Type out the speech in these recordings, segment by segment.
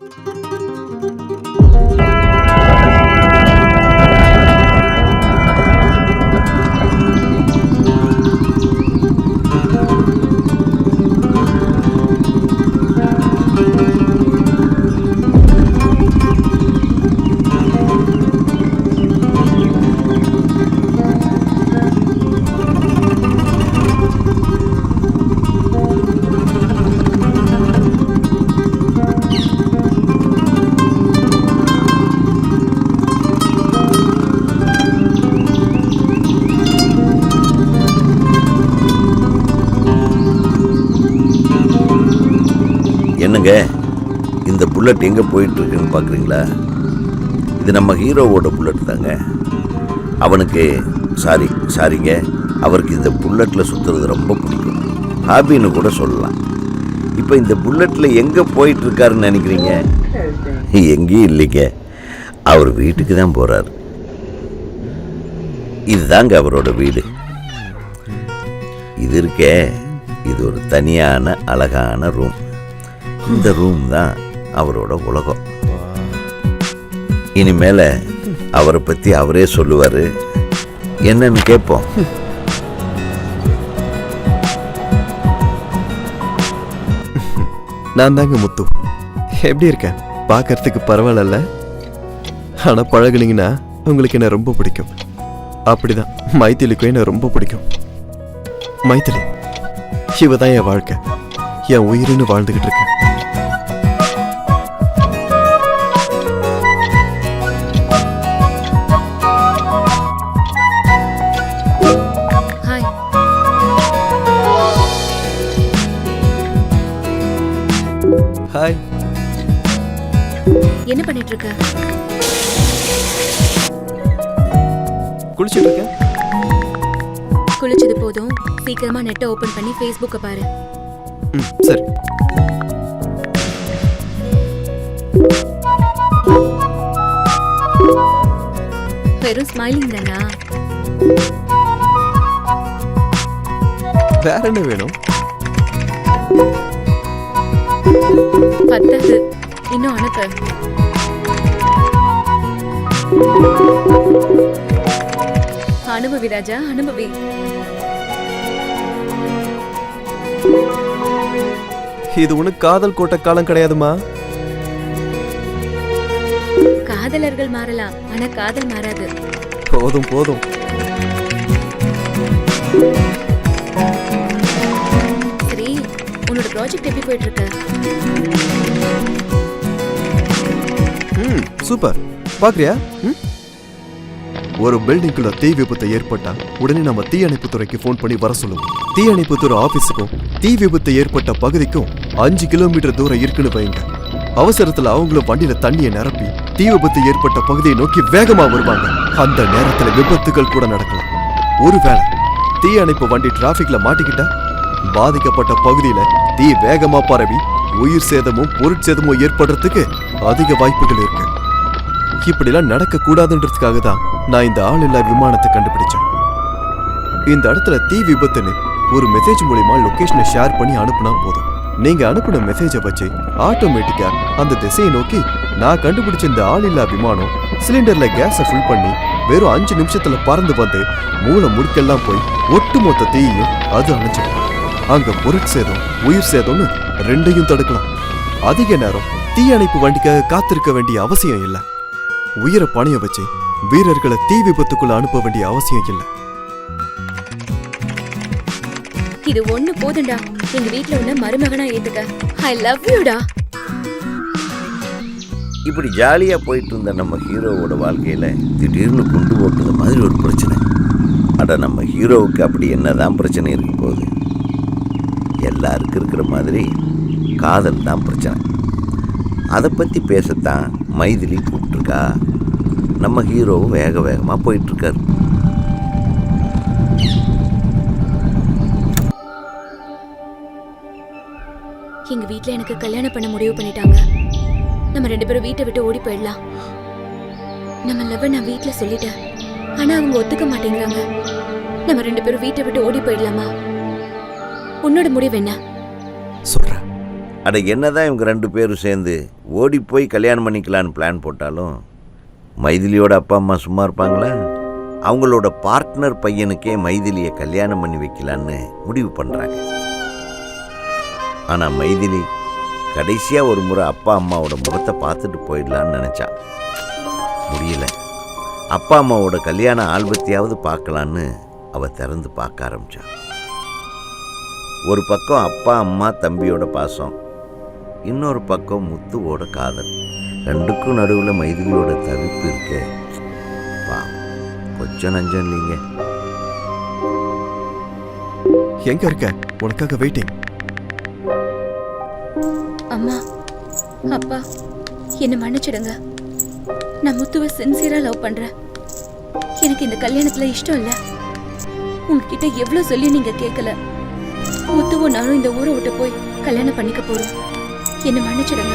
Música என்னங்க இந்த புல்லட் எங்கே போயிட்டு இருக்குன்னு பார்க்குறீங்களா இது நம்ம ஹீரோவோட புல்லட் தாங்க. அவனுக்கு சாரி சாரிங்க அவருக்கு இந்த புல்லட்டில் சுற்றுறது ரொம்ப பிடிக்கும். ஹாபின்னு கூட சொல்லலாம். இப்போ இந்த புல்லட்டில் எங்கே போயிட்டுருக்காருன்னு நினைக்கிறீங்க? எங்கேயும் இல்லைங்க. அவர் வீட்டுக்கு தான் போகிறார் இதுதாங்க அவரோட வீடு. இது இருக்கே இது ஒரு தனியான அழகான ரூம் இந்த ரூம் தான் அவரோட உலகம். இனிமேல அவரை பத்தி அவரே சொல்லுவாரு. என்னன்னு கேட்போம். நான் தாங்க முத்து. எப்படி இருக்கேன் பார்க்கறதுக்கு பரவாயில்ல. ஆனால் பழகுனீங்கன்னா உங்களுக்கு என்ன ரொம்ப பிடிக்கும். அப்படிதான். மைத்திலிக்கும் என்ன ரொம்ப பிடிக்கும். மைத்திலி இவ தான் என் வாழ்க்கை. என் உயிரின்னு வாழ்ந்துகிட்டு இருக்கேன். என்ன பண்ணிட்டு இருக்க குளிச்சுட்டு இருக்கேன் குளிச்சது போதும். சீக்கிரமா நெட்டை ஓபன் பண்ணி ஃபேஸ்புக்கை பாரு. ம் சரி. வெறும் ஸ்மைலிங் தானா? வேற என்ன வேணும்? பத்தது. இன்னும் அனுப்பு. அனுபவி ராஜா அனுபவி. இது ஒன்றும் காதல் கோட்ட காலம் கிடையாதுமா? காதலர்கள் மாறலாம் ஆனா காதல் மாறாது. போதும் போதும். சரி உன்னோட ப்ராஜெக்ட் எப்படி போயிட்டு இருக்கு? சூப்பர். பாக்குறியா? ஒரு பில்டிங்குள்ள தீ விபத்து ஏற்பட்டா உடனே நம்ம தீயணைப்பு துறைக்கு ஃபோன் பண்ணி வர சொல்லுவோம் தீயணைப்பு துறை ஆபீஸுக்கும் தீ விபத்து ஏற்பட்ட பகுதிக்கும் அஞ்சு கிலோமீட்டர் தூரம் இருக்குன்னு வைங்க. அவசரத்துல அவங்களும் வண்டியில தண்ணியை நிரப்பி தீ விபத்து ஏற்பட்ட பகுதியை நோக்கி வேகமா வருவாங்க. அந்த நேரத்துல விபத்துகள் கூட நடக்கலாம். ஒருவேளை தீயணைப்பு வண்டி டிராபிக்ல மாட்டிக்கிட்டா பாதிக்கப்பட்ட பகுதியில தீ வேகமா பரவி உயிர் சேதமும் பொருட்சேதமும் ஏற்படுறதுக்கு அதிக வாய்ப்புகள் இருக்கு. இப்படிலாம் நடக்க கூடாதுன்றதுக்காக தான் நான் இந்த ஆளில்லா விமானத்தை கண்டுபிடிச்சேன். இந்த இடத்துல தீ விபத்துன்னு ஒரு மெசேஜ் மூலியமா லொகேஷனை ஷேர் பண்ணி அனுப்புனா போதும். நீங்க அனுப்பின மெசேஜை வச்சு ஆட்டோமேட்டிக்கா அந்த திசையை நோக்கி நான் கண்டுபிடிச்ச இந்த ஆளில்லா விமானம் சிலிண்டர்ல கேஸை ஃபில் பண்ணி வெறும் அஞ்சு நிமிஷத்துல பறந்து வந்து மூளை முடுக்கெல்லாம் போய் ஒட்டுமொத்த தீயையும் அது அணைச்சிடும். அங்க பொருட்சேதம் உயிர் சேதம்னு ரெண்டையும் தடுக்கலாம். அதிக நேரம் தீயணைப்பு வண்டிக்காக காத்திருக்க வேண்டிய அவசியம் இல்லை. உயிரை பணைய வச்சு வீரர்களை தீ விபத்துக்குள்ள அனுப்ப வேண்டிய அவசியம் இல்லை. இது ஒண்ணு போதும்டா. எங்க வீட்ல உன்ன மருமகனா ஏத்துக்க. ஐ லவ் யூடா இப்படி ஜாலியாக போயிட்டு இருந்த நம்ம ஹீரோவோட வாழ்க்கையில் திடீர்னு கொண்டு போட்டது மாதிரி ஒரு பிரச்சனை. அட நம்ம ஹீரோவுக்கு அப்படி என்னதான் பிரச்சனை இருக்க போகுது? எல்லாருக்கும் இருக்கிற மாதிரி காதல் தான் பிரச்சனை. அதை பற்றி பேசத்தான் மைதிலி கூப்பிட்ருக்கா நம்ம ஹீரோவும் வேக வேகமாக போயிட்டுருக்காரு. எங்கள் வீட்டில் எனக்கு கல்யாணம் பண்ண முடிவு பண்ணிட்டாங்க. நம்ம ரெண்டு பேரும் வீட்டை விட்டு ஓடி போயிடலாம். நம்ம லவ்வை நான் வீட்டில் சொல்லிட்டேன். ஆனால் அவங்க ஒத்துக்க மாட்டேங்கிறாங்க. நம்ம ரெண்டு பேரும் வீட்டை விட்டு ஓடி போயிடலாமா? உன்னோட முடிவு என்ன? சொல்கிறேன் அட என்னதான் இவங்க ரெண்டு பேரும் சேர்ந்து ஓடி போய் கல்யாணம் பண்ணிக்கலான்னு பிளான் போட்டாலும் மைதிலியோட அப்பா அம்மா சும்மா இருப்பாங்களா? அவங்களோட பார்ட்னர் பையனுக்கே மைதிலியை கல்யாணம் பண்ணி வைக்கலான்னு முடிவு பண்ணுறாங்க ஆனால் மைதிலி கடைசியாக ஒரு முறை அப்பா அம்மாவோட முகத்தை பார்த்துட்டு போயிடலான்னு நினச்சா. முடியல. அப்பா அம்மாவோட கல்யாண ஆல்பத்தையாவது பார்க்கலான்னு அவள் திறந்து பார்க்க ஆரம்பித்தான் ஒரு பக்கம் அப்பா அம்மா தம்பியோட பாசம் இன்னொரு பக்கம் முத்துவோட காதல். ரெண்டுக்கும் நடுவில் மைதிலியோட தவிப்பு இருக்கே. பா கொஞ்சம் நஞ்சம் இல்லைங்க. எங்க இருக்க? உனக்காக வெயிட்டிங் அம்மா அப்பா என்னை மன்னிச்சிடுங்க. நான் முத்துவை சின்சியரா லவ் பண்றேன். எனக்கு இந்த கல்யாணத்துல இஷ்டம் இல்ல. உங்ககிட்ட எவ்வளவு சொல்லி நீங்க கேட்கல முத்துவும் நானும் இந்த ஊரை விட்டு போய் கல்யாணம் பண்ணிக்க போறோம். என்னை மன்னிச்சிடுங்க.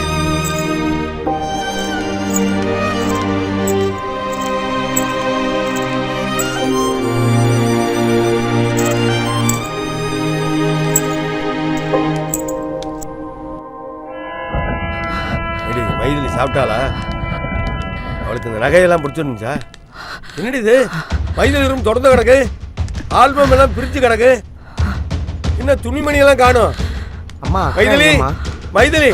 மைதிலி சாப்பிட்டாளா? அவளுக்கு இந்த நகையெல்லாம் பிடிச்சிருந்துச்சா? என்னடி இது? மைதிலி ரூம் தொடர்ந்து கிடக்கு. ஆல்பம் எல்லாம் பிரிச்சு கிடக்கு. இன்னும் துணிமணி எல்லாம் காணும்? அம்மா மைதிலி? மைதிலி!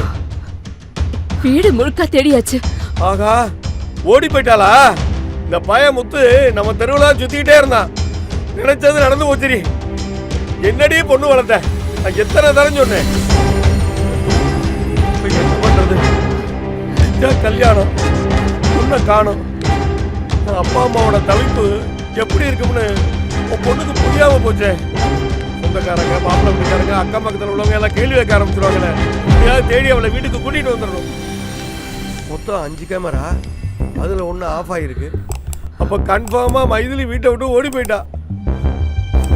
வீடு முழுக்க தேடியாச்சு. ஆகா ஓடி போயிட்டாளா? இந்த பய முத்து நம்ம தெருவுல சுத்திக்கிட்டே இருந்தான். நினைச்சது நடந்து போச்சுடி. என்னடி பொண்ணு வளர்த்த? நான் எத்தனை தரம் சொன்னேன்? என்ன பண்றது? கல்யாணம். பொண்ணை காணும். அப்பா அம்மாவோட தவிப்பு எப்படி இருக்கும்னு உன் பொண்ணுக்கு புரியாம போச்சே. சொந்தக்காரங்க மாப்பிள்ளை வீட்டுக்காரங்க அக்கம் பக்கத்தில் உள்ளவங்க எல்லாம் கேள்வி வைக்க ஆரம்பிச்சிருவாங்களே எப்படியாவது தேடி அவளை வீட்டுக்கு கூட்டிட்டு வந்துடணும். மொத்தம் அஞ்சு கேமரா அதில் ஒன்று ஆஃப் ஆகிருக்கு அப்போ கன்ஃபார்மாக மைதிலி வீட்டை விட்டு ஓடி போயிட்டா.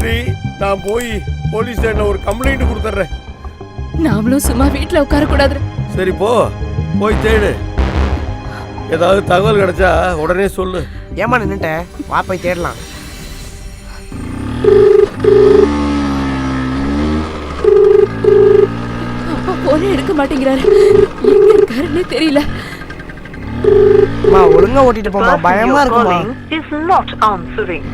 சரி நான் போய் போலீஸ் ஸ்டேஷனில் ஒரு கம்ப்ளைண்ட் கொடுத்துட்றேன். நாமளும் சும்மா வீட்டுல உட்கார கூடாது. சரி போ. போய் தேடு. ஏதாவது தகவல் கிடைச்சா உடனே சொல்லு. ஏமா நின்னுட்ட? வா போய் தேடலாம் அப்பா போனே எடுக்க மாட்டேங்கிறாரு. எங்க இருக்காருன்னு தெரியல. அம்மா ஒழுங்கா ஓட்டிட்டு போமா பயமா இருக்குமா calling is not answering.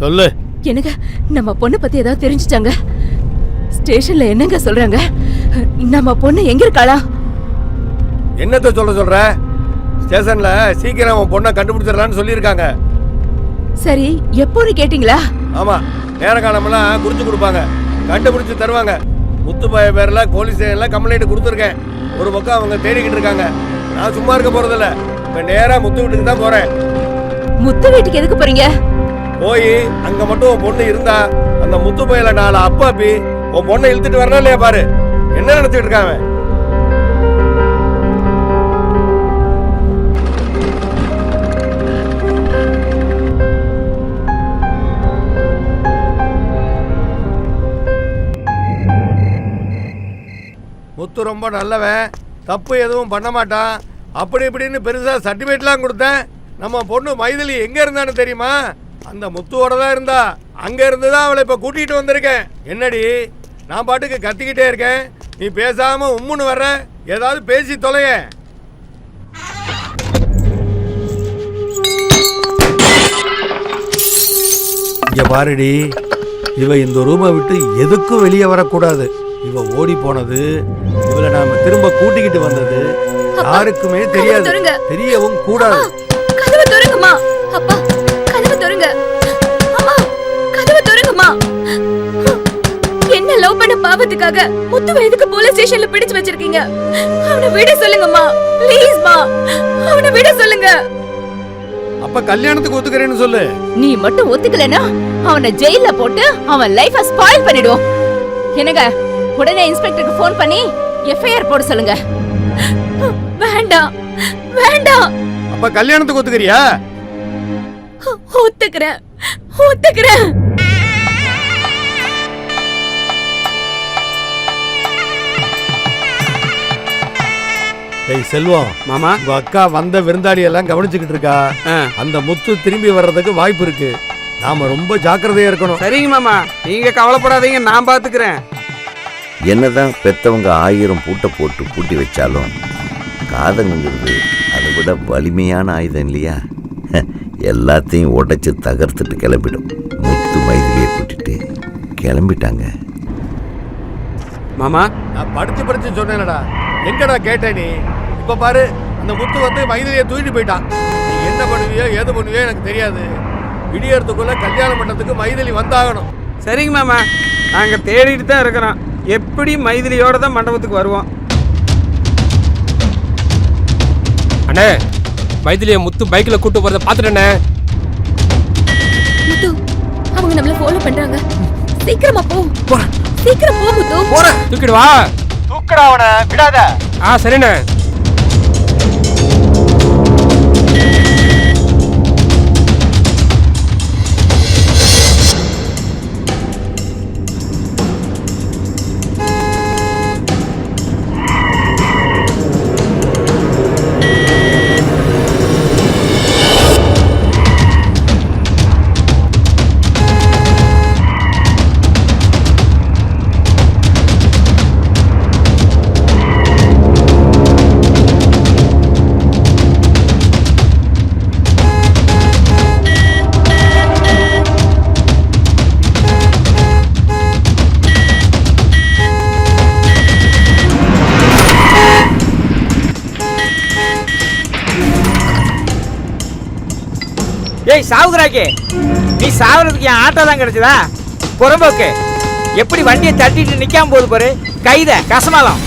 சொல்லு. என்னங்க நம்ம பொண்ணு பத்தி ஏதாவது தெரிஞ்சுட்டாங்க? ஸ்டேஷன்ல என்னங்க சொல்றாங்க? நம்ம பொண்ணு எங்க இருக்காளா என்னத்த சொல்ல சொல்ற? ஸ்டேஷன்ல சீக்கிரம் உன் பொண்ணை கண்டுபிடிச்சிடலான்னு சொல்லியிருக்காங்க. சரி எப்போன்னு கேட்டிங்களா? ஆமா நேர காலமெல்லாம் குறிச்சு கொடுப்பாங்க. கண்டுபிடிச்சு தருவாங்க. முத்துப்பாய பேர்ல போலீஸ் ஸ்டேஷன்ல கம்ப்ளைண்ட் கொடுத்துருக்கேன். ஒரு பக்கம் அவங்க தேடிக்கிட்டு இருக்காங்க. நான் சும்மா இருக்க போறதில்ல. இப்ப நேரா முத்து வீட்டுக்கு தான் போறேன். முத்து வீட்டுக்கு எதுக்கு போறீங்க? போய் அங்க மட்டும் உன் பொண்ணு இருந்தா அந்த முத்து பையில நாலு அப்பாப்பி உன் பொண்ணை இழுத்துட்டு வரணும் இல்லையா பாரு? என்ன நினைச்சிட்டு இருக்கான் முத்து ரொம்ப நல்லவன் தப்பு எதுவும் பண்ண மாட்டான். அப்படி இப்படின்னு பெருசாக சர்டிஃபிகேட்லாம் கொடுத்தேன். நம்ம பொண்ணு மைதிலி எங்கே இருந்தான்னு தெரியுமா? அந்த முத்துவோட தான் இருந்தா. அங்கே இருந்து தான் அவளை இப்போ கூட்டிகிட்டு வந்திருக்கேன். என்னடி? நான் பாட்டுக்கு கத்திக்கிட்டே இருக்கேன். நீ பேசாமல் உம்முன்னு வர்ற. ஏதாவது பேசி தொலைய. இங்கே பாருடி. இவ இந்த ரூமை விட்டு எதுக்கும் வெளியே வரக்கூடாது. இவ ஓடி போனது இவளை நாம திரும்ப கூட்டிக்கிட்டு வந்தது. யாருக்குமே தெரியாது. தெரியவும் கூடாது. கதவை திறங்குமா அப்பா கதவை திறங்க அம்மா கதவை திறங்குமா என்ன லவ் பண்ண பாவத்துக்காக முத்துவை எதுக்கு போலீஸ் ஸ்டேஷன்ல பிடிச்சு வச்சிருக்கீங்க? அவனை விட சொல்லுங்கம்மா. ப்ளீஸ்மா அவனை விட சொல்லுங்க. அப்ப கல்யாணத்துக்கு ஒத்துக்கிறேன்னு சொல்லு. நீ மட்டும் ஒத்துக்கலனா அவனை ஜெயில போட்டு அவன் லைஃப ஸ்பாயில் பண்ணிடுவோம். என்னங்க? உடனே இன்ஸ்பெக்டருக்கு ஃபோன் பண்ணி எஃப்ஐஆர் போட சொல்லுங்க. வேண்டாம் வேண்டாம். அப்ப கல்யாணத்துக்கு ஒத்துக்கிறியா? ஒத்துக்கிறேன் ஒத்துக்கிறேன். ஏய் செல்வம். மாமா. உங்க அக்கா வந்த விருந்தாளி எல்லாம் கவனிச்சுக்கிட்டு இருக்கா? ஆ. அந்த முத்து திரும்பி வர்றதுக்கு வாய்ப்பு இருக்கு. நாம ரொம்ப ஜாக்கிரதையா இருக்கணும். சரிங்க மாமா. நீங்க கவலைப்படாதீங்க நான் பாத்துக்கிறேன். என்னதான் பெத்தவங்க ஆயிரம் பூட்டை போட்டு பூட்டி வச்சாலும் காதங்கிறது அதை விட வலிமையான ஆயுதம் இல்லையா? எல்லாத்தையும் உடைச்சு தகர்த்துட்டு கிளம்பிடும். முத்து மைதிலியை கூட்டிட்டு கிளம்பிட்டாங்க. மாமா நான் படிச்சு படிச்சு சொன்னேனடா. எங்கடா கேட்ட நீ? இப்ப பாரு அந்த முத்து வந்து மைதிலியை தூக்கிட்டு போயிட்டான். நீ என்ன பண்ணுவியோ ஏது பண்ணுவியோ எனக்கு தெரியாது. விடியறதுக்குள்ள கல்யாணம் பண்ணதுக்கு மைதிலி வந்தாகணும். சரிங்க மாமா நாங்க தேடிட்டு தான் இருக்கிறோம். எப்படி மைதிலியோட தான் மண்டபத்துக்கு வருவோம்? அண்ணே மைதிலிய முத்து பைக்ல கூட்டு போறத பாத்துட்டேனே முத்து அவங்க நம்மள ஃபாலோ பண்றாங்க. சீக்கிரமா போ. சீக்கிரம் போ முத்து. தூக்கிடு வா. தூக்கடா அவனை விடாத. ஆ சரிண்ணே. ஏய் சாவுகிறாக்கே நீ சாவுறதுக்கு என் ஆட்டோ தான் கிடைச்சதா? புறம்போக்கு. எப்படி வண்டியை தட்டிட்டு நிக்காம போகுது பாரு. கைத கசமாலம்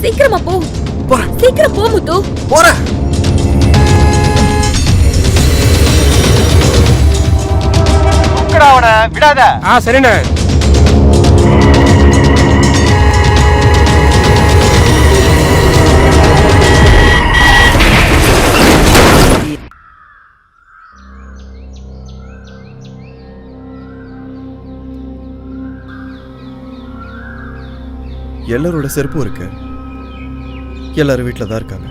சீக்கிரமா போ. சீக்கிரம் போ முத்து. போறேன் விடாத. ஆ சரிண்ணே. எல்லாரோட செருப்பும் இருக்கு. எல்லாரும் வீட்டில் தான் இருக்காங்க.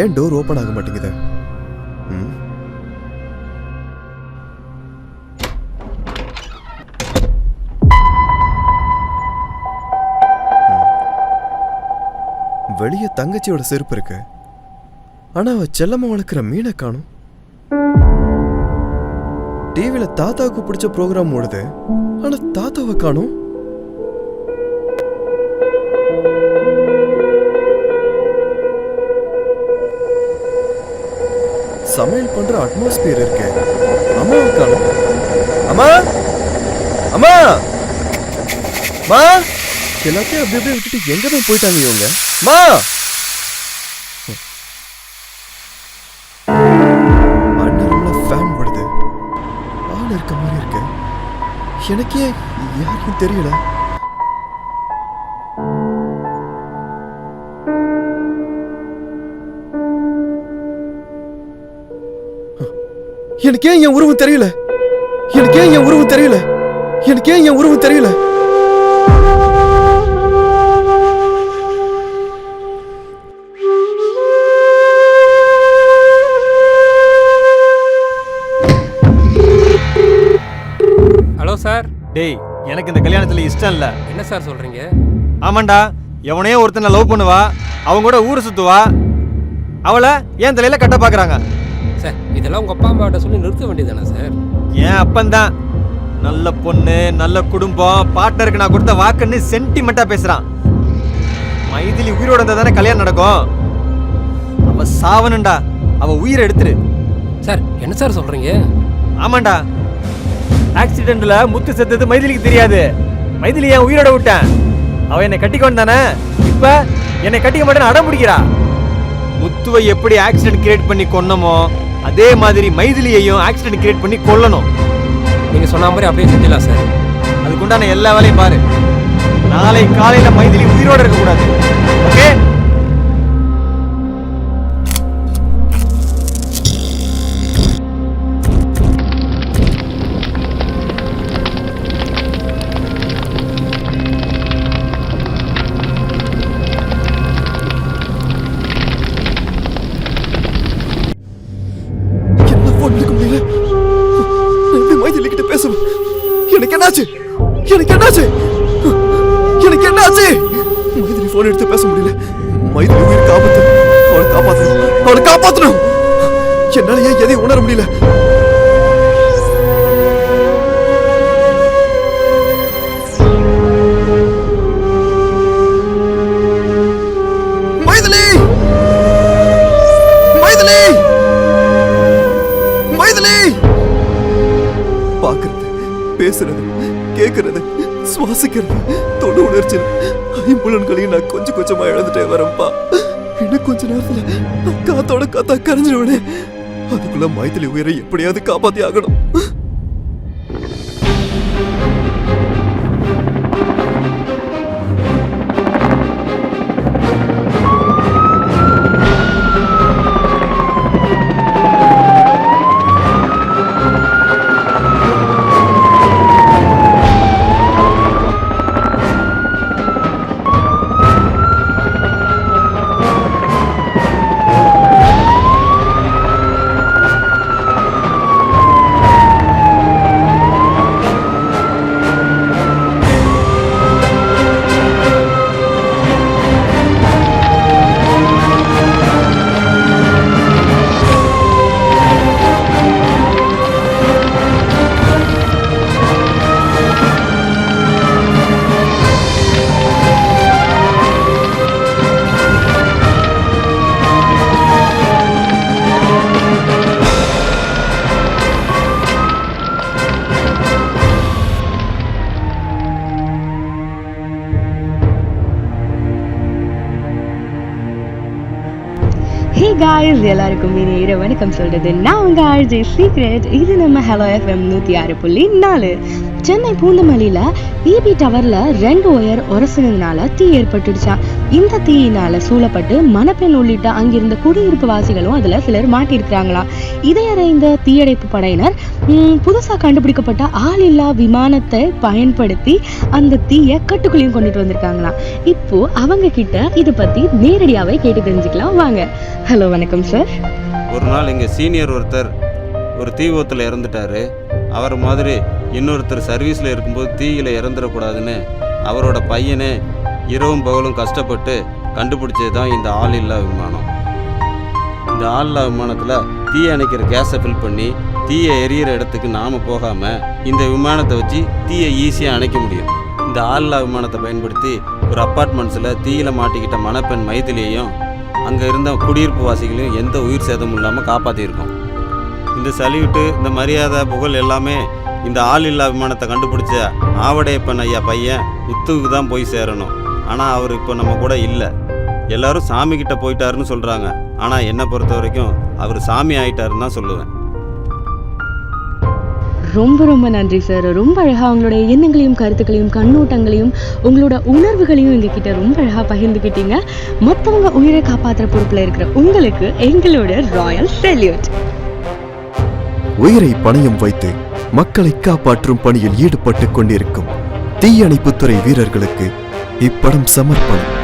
ஏன் டோர் ஓப்பன் ஆக மாட்டேங்குது? வெளியே தங்கச்சியோட செருப்பு இருக்கு. ஆனா அவ செல்லம்மா வளர்க்குற மீனை காணும். டிவில தாத்தாவுக்கு பிடிச்ச ப்ரோக்ராம் ஓடுது. ஆனா தாத்தாவை காணும். சமையல் பண்ற அட்மாஸ்பியர் இருக்கு. அம்மாவை காணும். அம்மா! அம்மா! எல்லாத்தையும் அப்படி அப்படியே விட்டுட்டு எங்க போய் போயிட்டாங்க இவங்க? மா. அண்ணன் ஃபேன் ஓடுது ஆள் இருக்க மாதிரி இருக்கு. எனக்கே யாருக்கும் தெரியல. எனக்கே என் உருவம் தெரியல. எனக்கே என் உருவம் தெரியல. எனக்கு ஏன் என் உருவம் தெரியல. கல்யாணத்துல இஷ்டம் இல்ல. என்ன சார் சொல்றீங்க? ஆமாண்டா எவனையோ ஒருத்தனை லவ் பண்ணுவா அவங்க கூட ஊரை சுத்துவா அவளை ஏன் தலையில கட்ட பாக்குறாங்க? சார் இதெல்லாம் உங்க அப்பா அம்மாட்ட சொல்லி நிறுத்த வேண்டியதானே சார்? ஏன் அப்பந்தான் நல்ல பொண்ணு நல்ல குடும்பம் பார்ட்னருக்கு நான் கொடுத்த வாக்குன்னு சென்டிமெண்டா பேசுறான். மைதிலி உயிரோட இருந்தா தானே கல்யாணம் நடக்கும்? அவ சாவணுண்டா அவ உயிரை எடுத்துரு. சார் என்ன சார் சொல்றீங்க? ஆமாண்டா. ஆக்சிடென்ட்ல முத்து செத்தது மைதிலிக்கு தெரியாது. மைதிலி ஏன் உயிரோட விட்டேன். அவ என்னை கட்டிக்கொண்டு தானே இப்ப என்னை கட்டிக்க மாட்டேன்னு அடம் பிடிக்கிறா? முத்துவை எப்படி ஆக்சிடென்ட் கிரியேட் பண்ணி கொன்னமோ அதே மாதிரி மைதிலியையும் ஆக்சிடென்ட் கிரியேட் பண்ணி கொல்லணும். நீங்க சொன்ன மாதிரி அப்படியே செஞ்சிடலாம் சார். அதுக்குண்டான எல்லா வேலையும் பாரு. நாளை காலையில மைதிலி உயிரோட இருக்க கூடாது ஓகே? எனக்கு என்னாச்சு? எனக்கு என்னாச்சு? மைதிலி போன் எடுத்து பேச முடியல. மைதிலி உயிர் காப்பாத்து அவளை காப்பாத்தணும் அவளை காப்பாத்தணும். என்னால ஏன் எதையும் உணர முடியல? கேட்கறது சுவாசிக்கிறது தொண்டு உணர்ச்சி. ஐம்புலன்களையும் நான் கொஞ்சம் கொஞ்சமா இழந்துட்டே வரேன்ப்பா இன்னும் கொஞ்ச நேரத்துல நான் காத்தோட காத்தா கரைஞ்சிடுவேனே அதுக்குள்ள மைதிலி உயிரை எப்படியாவது காப்பாத்தி ஆகணும் ஹே காய்ஸ் எல்லாருக்கும் இனி இரவு வணக்கம் சொல்றது நான் உங்க ஆர்ஜி சீக்ரெட் இது நம்ம ஹலோ எஃப்எம் நூத்தி ஆறு புள்ளி நாலு. சென்னை பூந்தமல்லியில பிபி டவர்ல ரெண்டு ஒயர் உரசுனதுனால தீ ஏற்பட்டுடுச்சாம் இந்த தீயினால சூழப்பட்டு மணப்பெண் உள்ளிட்ட அங்கிருந்த குடியிருப்பு வாசிகளும் அதுல சிலர் மாட்டியிருக்கிறாங்களாம். இதை அறிந்த தீயணைப்பு படையினர் புதுசா கண்டுபிடிக்கப்பட்ட ஆளில்லா விமானத்தை பயன்படுத்தி அந்த தீயை கட்டுக்குள்ளேயும் கொண்டுட்டு வந்திருக்காங்களாம். இப்போ அவங்க கிட்ட இதை பத்தி நேரடியாவே கேட்டு தெரிஞ்சுக்கலாம். வாங்க. ஹலோ வணக்கம் சார் ஒரு நாள் எங்க சீனியர் ஒருத்தர் ஒரு தீ விபத்தில் இறந்துட்டாரு. அவர் மாதிரி இன்னொருத்தர் சர்வீஸில் இருக்கும்போது தீயில இறந்துடக்கூடாதுன்னு அவரோட பையனே இரவும் பகலும் கஷ்டப்பட்டு கண்டுபிடிச்சது தான் இந்த ஆள் இல்லா விமானம். இந்த ஆள் இல்லா விமானத்தில் தீ அணைக்கிற கேஸை ஃபில் பண்ணி தீயை எரியிற இடத்துக்கு நாம் போகாமல் இந்த விமானத்தை வச்சு தீயை ஈஸியாக அணைக்க முடியும். இந்த ஆளில்லா விமானத்தை பயன்படுத்தி ஒரு அப்பார்ட்மெண்ட்ஸில் தீயில் மாட்டிக்கிட்ட மணப்பெண் மைதிலியையும் அங்கே இருந்த குடியிருப்பு வாசிகளையும் எந்த உயிர் சேதமும் இல்லாமல் காப்பாற்றியிருக்கோம் இந்த சல்யூட்டு இந்த மரியாதை புகழ் எல்லாமே இந்த ஆள் இல்லா விமானத்தை கண்டுபிடிச்ச ஆவடையப்பன் ஐயா பையன் முத்துவுக்கு தான் போய் சேரணும். ஆனால் அவர் இப்போ நம்ம கூட இல்லை. எல்லாரும் சாமி கிட்ட போயிட்டாருன்னு சொல்கிறாங்க ஆனால் என்னை பொறுத்த வரைக்கும் அவர் சாமி ஆயிட்டாருன்னு தான் சொல்லுவேன். ரொம்ப ரொம்ப நன்றி சார் ரொம்ப அழகா உங்களுடைய எண்ணங்களையும் கருத்துக்களையும் கண்ணோட்டங்களையும் உங்களோட உணர்வுகளையும் எங்ககிட்ட ரொம்ப அழகா பகிர்ந்துக்கிட்டீங்க மற்றவங்க உயிரை காப்பாத்துற பொறுப்புல இருக்கிற உங்களுக்கு எங்களோட ராயல் செல்யூட் உயிரை பணயம் வைத்து மக்களை காப்பாற்றும் பணியில் ஈடுபட்டுக் கொண்டிருக்கும் தீயணைப்புத்துறை வீரர்களுக்கு இப்படம் சமர்ப்பணம்.